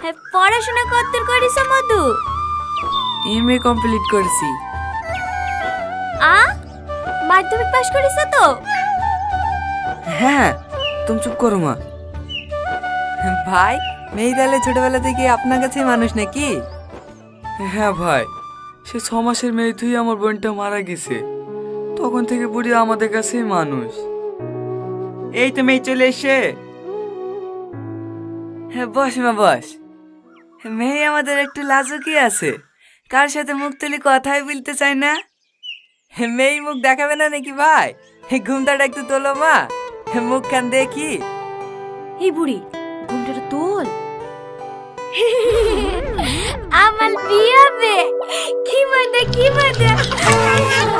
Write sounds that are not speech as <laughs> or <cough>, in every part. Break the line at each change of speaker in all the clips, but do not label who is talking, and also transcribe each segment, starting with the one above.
হ্যাঁ পড়াশোনা কতদূর করিস মধু?
এম এ কমপ্লিট করেছি।
আ? মাধ্যমিক পাশ করিস তো?
হ্যাঁ তুমি চুপ করো মা। ভাই মেয়ে তাহলে ছোটবেলা থেকে আপনার কাছে মানুষ নাকি? হ্যাঁ ভাই সে ছ মাসের মেয়ে তুই আমার বোনটা মারা গেছে। তখন থেকে বুড়ি আমাদের কাছেই মানুষ। এই তো মেয়ে চলে এসে হ্যাঁ বস মা বস। মেয়ে আমাদের একটু লাজুকি আছে। কার সাথে মুখ তুলি কথাই বলতে চায় না? মেয়ে মুখ দেখাবে না নাকি ভাই? ঘুমটাটা একটু তোলো মা। মুখ খান দেখি।
এই বুড়ি ঘুমটা তোল। আমার বিয়ে হবে। কি মজা কি মজা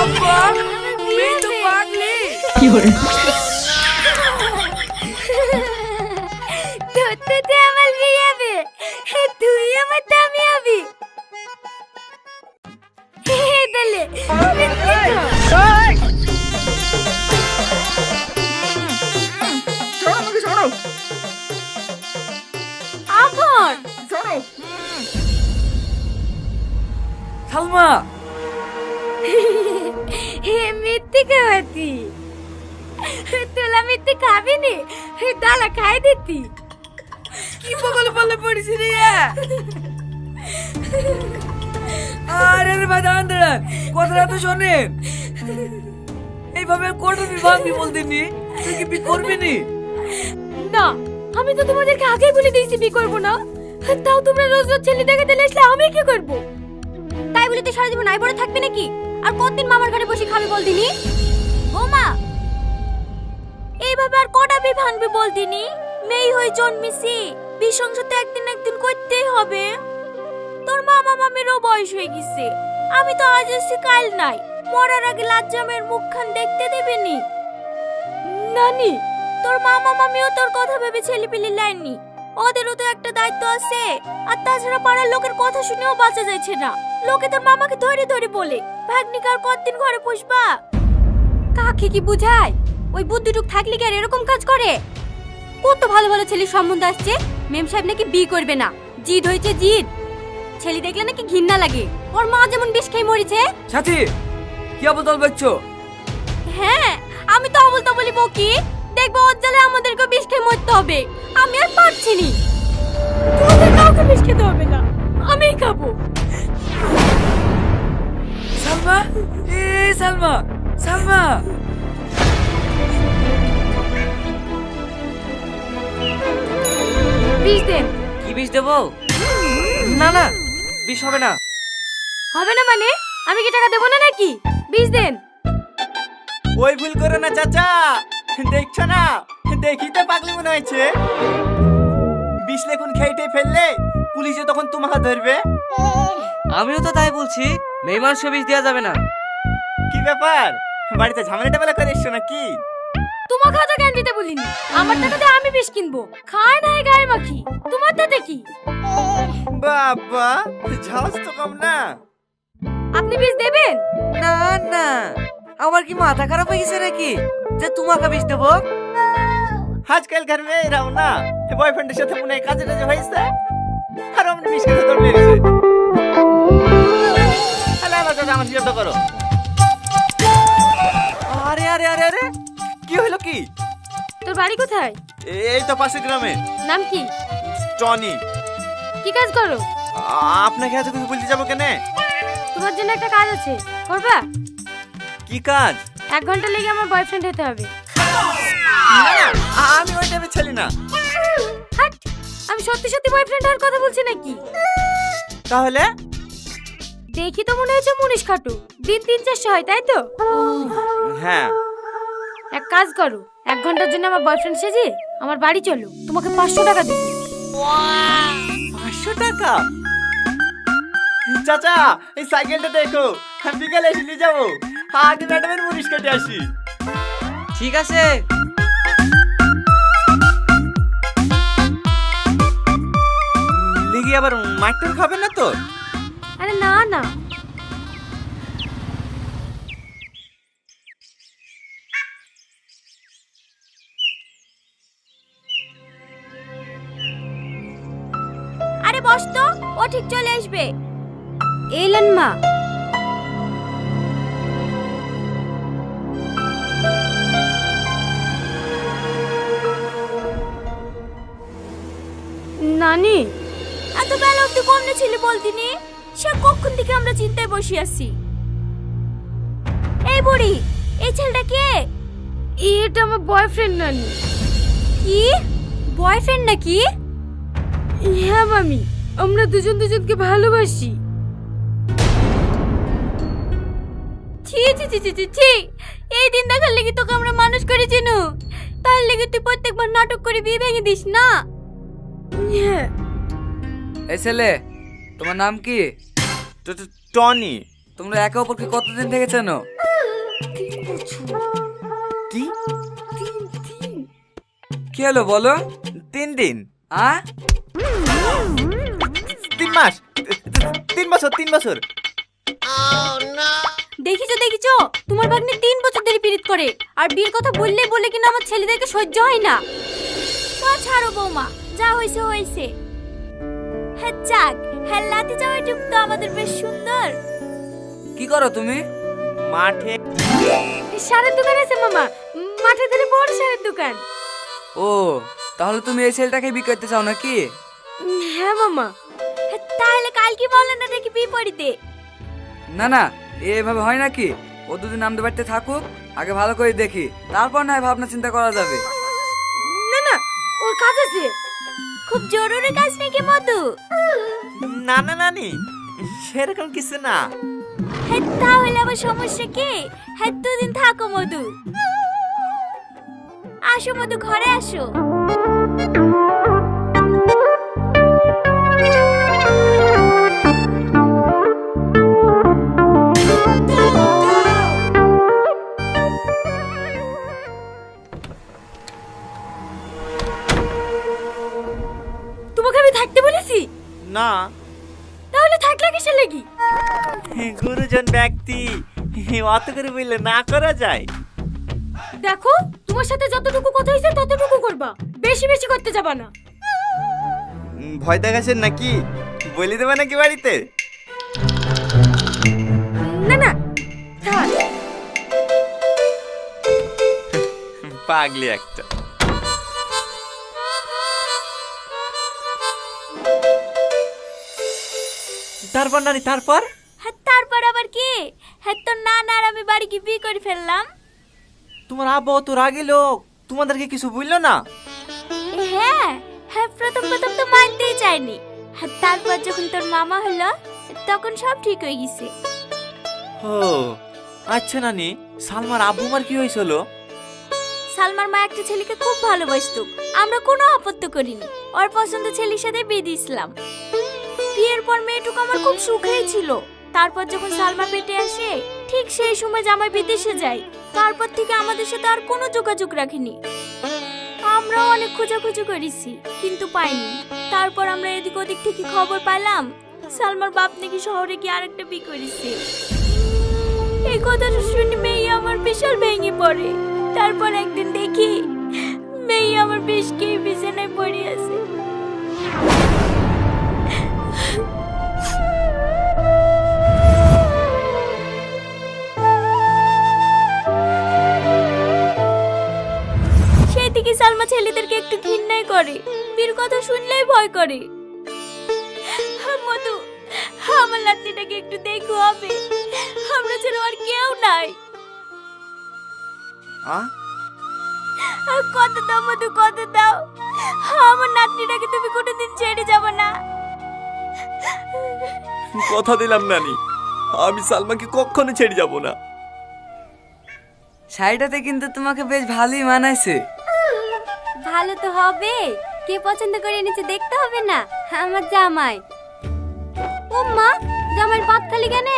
আব্বা মেয়ে সালমা। <laughs>
হে মিথ্যে খাওয়াতি তোলা মিথ্যে খাবি নি ডালা খাই দিতি।
কি পাগল পাল্লে পড়েছি রে আরে রে ভাই দাঁড়ান দাঁড়ান। কথাটা তো শোনেন। এইভাবে কোটা বিভাগ বলতে নি তুই কি বি করবি নি?
না আমি তো তোমাদেরকে আগেই বলে দিয়েছি বি করব না। তাও তোমরা রোজ রোজ ছেলে দেখে দিলে আসলে আমি কি করব? তাই বলে তুই সারা জীবন নাই পড়ে থাকবি নাকি? আর কতদিন মামার ঘরে বসে খাবি বল দিনি ও মা! এইভাবে আর কটা বি ভাঙবি বল দিনি মেয়ে হয়ে জন্মিছি বিসংসার তো একদিন একদিন করতেই হবে। তোর মামা মামিরও বয়স হয়ে গেছে। আমি তো আজ এসে কাল নাই। মরার আগে লাজ্জামের মুখখান দেখতে দেবেনি? নানি, তোর মামা মামিও তোর কথা ভেবে ছেলে পিলি লাইননি ওদেরও তো একটা দায়িত্ব আছে। আর তাছাড়া পাড়ার লোকের কথা শুনেও বাঁচা যাচ্ছে না। লোকে তোর মামাকে ধরে ধরে বলে ভাগ্নিকার কতদিন ঘরে পুষবা? কাকে কি বুঝায়? ওই বুদ্ধিটুক থাকলে কি আর এরকম কাজ করে? কত ভালো ভালো ছেলের সম্বন্ধ আসছে। মেম সাহেব নাকি বিয়ে করবে না। জিদ হয়েছে জিদ। ছেলে দেখলে নাকি ঘৃণা লাগে। ওর মা যেমন বিষ খেয়ে মরেছে।
সাথী কি অবদল বলছো
হ্যাঁ আমি তো অবল তো বলি বকি। দেখব ওর আমাদেরকে বিষ খেয়ে মরতে হবে। আমি আর পারছি নি। তোমাদের কাউকে বিষ খেতে হবে না। আমিই খাব।
সালমা এ সালমা সালমা।
বিষ দেন।
কি বিষ দেবো? না না বিষ হবে না।
হবে না মানে? আমি কি টাকা দেবো না নাকি? বিষ দেন।
ওই ভুল করো না চাচা। দেখছ না? দেখি তো পাগলি মনে হয়েছে। বিষ লেখুন খেয়ে ফেললে পুলিশে তখন তোমাকে ধরবে।
আমিও তো তাই বলছি মেয়ে মানুষকে বিষ দেওয়া যাবে না।
কি ব্যাপার? বাড়িতে ঝামেলাটা টামেলা করে এসছো নাকি?
তোমার খাতা কেন দিতে বলিনি। আমার টাকা দিয়ে আমি বিষ কিনবো। খায় না গায়ে মাখি। তোমার তাতে কি?
বাবা ঝাঁজ তো কম না।
আপনি বিষ দেবেন?
না না। আমার কি মাথা খারাপ হয়ে গেছে নাকি? যে তোমাকে বিষ দেবো।
আজকালকার মেয়েরাও না বয়ফ্রেন্ডের সাথে মনে হয় কাজে টাজে হয়েছে। আর অমনি বিষ খেতে তোর মেরেছে আলে আলো চাচা আমার বিরক্ত করো। আরে আরে আরে আরে কি হলো কি?
তোর বাড়ি কোথায়?
এই তো পাশের গ্রামে।
নাম কি?
টনি।
কি কাজ করো?
আপনাকে এত কিছু বলতে যাব কেন?
তোমার জন্য একটা কাজ আছে করবা?
কি কাজ?
এক ঘণ্টা লেগে আমার বয়ফ্রেন্ড হতে হবে।
আমি ওই টাইপের ছেলে না।
আমি সত্যি সত্যি বয়ফ্রেন্ড হওয়ার কথা বলছি নাকি?
তাহলে?
দেখি তো মনে হচ্ছে মুনিশ খাটু। দিন তিন চারশো হয় তাই তো?
হ্যাঁ।
এক কাজ করো এক ঘণ্টার জন্য আমার বয়ফ্রেন্ড সেজে আমার বাড়ি চলো। তোমাকে পাঁচশো টাকা দেবো।
পাঁচশো টাকা? চাচা এই সাইকেলটা দেখো। বিকালে এসে নিয়ে যাব। আগে ম্যাডামের মুনিশ কেটে আসি।
ঠিক আছে।
লিগি আবার মাইটার খাবে না তো
অব্দি কমনে ছিল বলতিনি সে কখন থেকে আমরা চিন্তায় বসে আছি? এই বুড়ি এই ছেলেটা কে? এটা আমার বয়ফ্রেন্ড নানি। কি? বয়ফ্রেন্ড নাকি? হ্যাঁ মামি আমরা দুজন দুজনকে ভালোবাসি। ছি ছি ছি ছি ছি ছি এই দিন দেখার লেগে তোকে আমরা মানুষ করে চিনু। তার লেগে তুই প্রত্যেকবার নাটক করে বিয়ে ভেঙে দিস না? হ্যাঁ।
এই ছেলে তোমার নাম কি?
টনি।
তোমরা একে অপরকে কতদিন থেকে চেনো?
কি?
কি হলো বলো?
তিন দিন।
আ?
তিন মাস। তিন বছর তিন বছর।
দেখিছো দেখিছো? তোমার ভাগ্নে তিন বছর ধরে পীড়িত করে। আর বিয়ের কথা বললেই বলে কিনা আমার ছেলেদেরকে সহ্য হয় না। তো ছাড়ো বৌমা যা হয়েছে হয়েছে। হ্যাঁ যাক। হ্যাঁ লাতে যাওয়াই টুক তো আমাদের বেশ সুন্দর।
কি করো তুমি?
মাঠে
সারের দোকান আছে মামা। মাঠে ধরে বড় সারের দোকান।
ও তাহলে তুমি এই ছেলেটাকে বিয়ে করতে চাও নাকি?
হ্যাঁ মামা। তাহলে কাল কি বলো না দেখি বিপরীতে
না না এভাবে হয় নাকি? ও দুদিন আমাদের বাড়িতে থাকুক আগে ভালো করে দেখি। তারপর না হয় ভাবনা চিন্তা করা যাবে।
না না ওর কাজ আছে। খুব জরুরি কাজ নাকি মধু?
না না নানি সেরকম কিছু না।
হ্যাঁ তাহলে আবার সমস্যা কি? হ্যাঁ দুদিন থাকো মধু। আসো মধু ঘরে আসো।
না।
তাহলে থাকলে কিসের লাগি?
গুরুজন ব্যক্তি অত করে বললে না করা যায়।
দেখো তোমার সাথে যতটুকু কথা হয়েছে ততটুকু করবা বেশি বেশি করতে যাবা না।
ভয় দেখাচ্ছেন নাকি? বলে দেবে নাকি বাড়িতে?
না না থাক।
পাগলি একটা। তারপর নানি তারপর?
হ্যাঁ তারপর আবার কি? হ্যাঁ তোর নানা আর আমি বাড়ি গিয়ে বিয়ে করে ফেললাম।
তোমার আব্বা তো রাগি লোক তোমাদেরকে কিছু বলল না?
হ্যাঁ হ্যাঁ প্রথম প্রথম তো মানতেই চাইনি হ্যাঁ তারপর যখন তোর মামা হলো তখন সব ঠিক হয়ে গেছে।
ও আচ্ছা নানি সালমার আব্বু মার কি হয়েছিল?
সালমার মা একটা ছেলেকে খুব ভালোবাসতো। আমরা কোনো আপত্তি করিনি। ওর পছন্দ ছেলের সাথে বিয়ে দিয়েছিলাম। বিয়ের পর মেয়েটুকু আমার খুব সুখেই ছিল। তারপর যখন সালমা পেটে আসে, ঠিক সেই সময় জামাই বিদেশে যায়। তারপর থেকে আমাদের সাথে আর কোনো যোগাযোগ রাখিনি। আমরাও অনেক খোঁজাখুঁজি করেছি, কিন্তু পাইনি। তারপর আমরা এদিক ওদিক থেকে খবর পেলাম সালমার বাপ নাকি শহরে গিয়ে আরেকটা বিয়ে করেছে। এই কথাটা শুনে মেয়ে আমার বিশাল ভেঙে পড়ে। তারপর একদিন দেখি, মেয়ে আমার বেশ কে বিছানায় পড়ে আছে। সালমা ছেলেদেরকে একটু ঘৃণাই করে। বীর কথা শুনলেই ভয় করে। মধু আমার লাত্তিটাকে একটু দেখো হবে। আমরা ছাড়া আর কেউ নাই। কত দাও মধু কত দাও। আমার নাতনিটাকে তুমি কোনোদিন ছেড়ে যাবে না।
কথা দিলাম নানি। আমি সালমাকে কখনো ছেড়ে যাব না।
শাড়িটাতে কিন্তু তোমাকে বেশ ভালোই মানাইছে।
ভালো তো হবে। কে পছন্দ করে নিচে দেখতে হবে না আমার জামাই। ও মা জামাইয়ের পাত খালি কেন?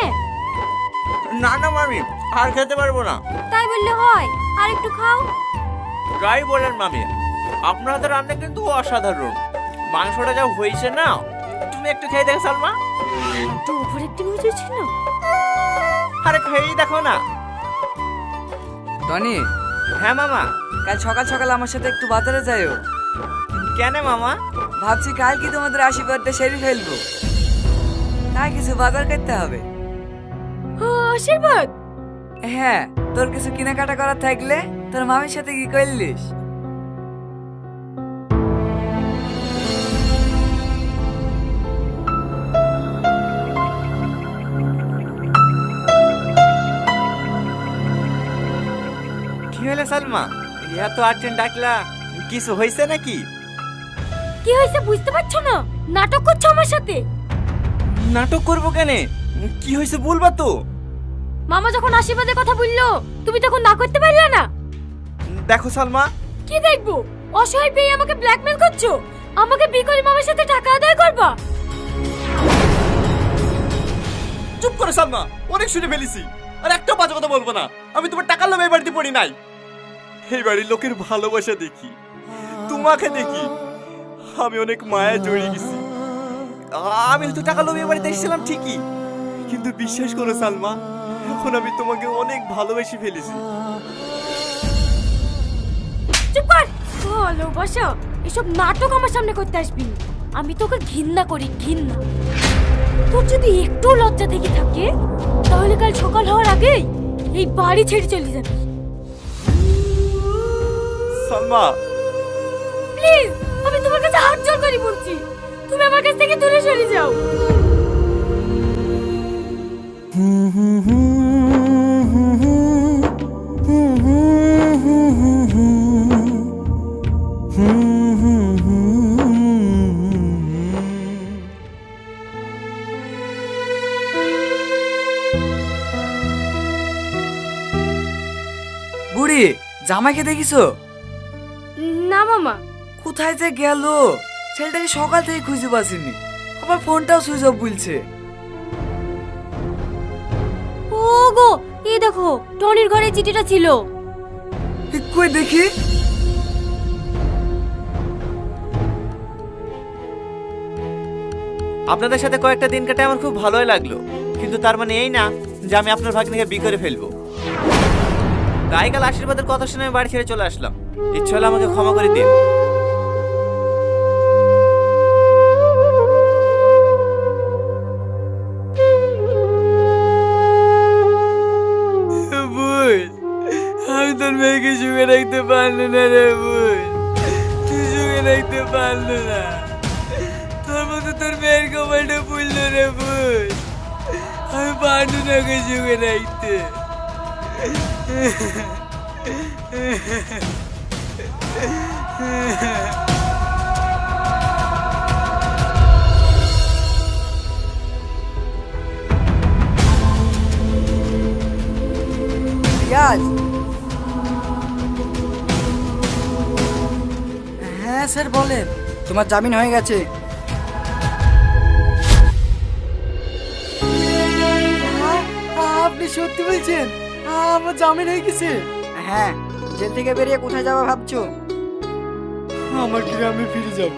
না না মামি আর খেতে পারব না।
তাই বললে হয় আর একটু খাও।
গাই বলেন মামি আপনাদের রান্না কিন্তু অসাধারণ। মাংসটা যা হয়েছে না তুমি একটু খেয়ে দেখো সালমা।
তো ওপর একটু মজা ছিল।
আরে খেয়েই দেখো না।
টনি
হ্যাঁ মামা।
কাল সকাল সকাল আমার সাথে একটু বাজারে যাইও।
কেন মামা?
ভাবছি কাল কি তোমাদের আশীর্বাদটা সেরে ফেলব। তাই কিছু বাজার করতে হবে।
আশীর্বাদ?
হ্যাঁ তোর কিছু কেনাকাটা করার থাকলে তোর মামির সাথে কি করলিস?
কি হলো সালমা? এত আর্জেন্ট ডাকলা কিছু হয়েছে নাকি?
কি হয়েছে বুঝতে পারছ না? নাটক করছ আমার সাথে?
নাটক করব কেন? কি হয়েছে বলবা তো?
মামা যখন আশীর্বাদের কথা বলল তুমি তখন না করতে পারলে না?
দেখো সালমা।
কি দেখব? অসহায় পেয়ে আমাকে ব্ল্যাকমেল করছ? আমাকে বিকরি মামার সাথে টাকা আদায় করবা?
চুপ করো সালমা অনেক শুনে ফেলেছি। আর একটা বাজে কথা বলব না। আমি তোমার টাকার লোভে বাড়িতে পড়ি নাই। এই বাড়ির লোকের ভালোবাসা দেখি। তোমাকে দেখি। আমি অনেক মায়া জড়িয়ে গেছি। আমি তো টাকা লোভে বাড়িতে এসেছিলাম, ঠিকই। কিন্তু বিশ্বাস করো, সালমা, এখন আমি তোমাকে অনেক ভালোবেসে ফেলেছি।
চুপ কর! ভালোবাসা, এসব নাটক আমার সামনে করতে আসবি। আমি তোকে ঘৃণা করি, ঘৃণা। তোর যদি একটু লজ্জা থেকে থাকে, তাহলে কাল সকাল হওয়ার আগেই এই বাড়ি ছেড়ে চলে যাবি।
সালমা
প্লিজ আমি তোমার কাছে হাত জোর করে বলছি। তুমি আমার কাছ থেকে দূরে সরে যাও।
বুড়ি জামাইকে দেখিছো? কোথায় যে গেল? ছেলেটাকে সকাল থেকে খুঁজে পাচ্ছিনি। আবার ফোনটাও সুইচ অফ বলছে
ও গো এই দেখো টনির ঘরে চিঠিটা ছিল।
কই দেখি?
আপনাদের সাথে কয়েকটা দিন কাটে আমার খুব ভালোই লাগল। কিন্তু তার মানে এই না যে আমি আপনার ভাগ্নিকে বিয়ে করে ফেলব। তাই কাল আশীর্বাদের কথা শুনে আমি বাড়ি ছেড়ে চলে আসলাম। ইচ্ছে হলে আমাকে ক্ষমা করে দিন।
সুখে রাখতে পারল না রে বুঝ তুই সুখে রাখতে পারল না। তোর মতো তোর মেয়ের কপালটা পুললো রে বুঝ আমি পারল না ওকে সুখে রাখতে রিয়াজ হ্যাঁ স্যার বলেন। তোমার জামিন হয়ে গেছে। আপনি সত্যি বলছেন? আমার জামিন হয়ে গেছে। হ্যাঁ জেল থেকে বেরিয়ে কোথায় যাব ভাবছ? আমার গ্রামে ফিরে যাব।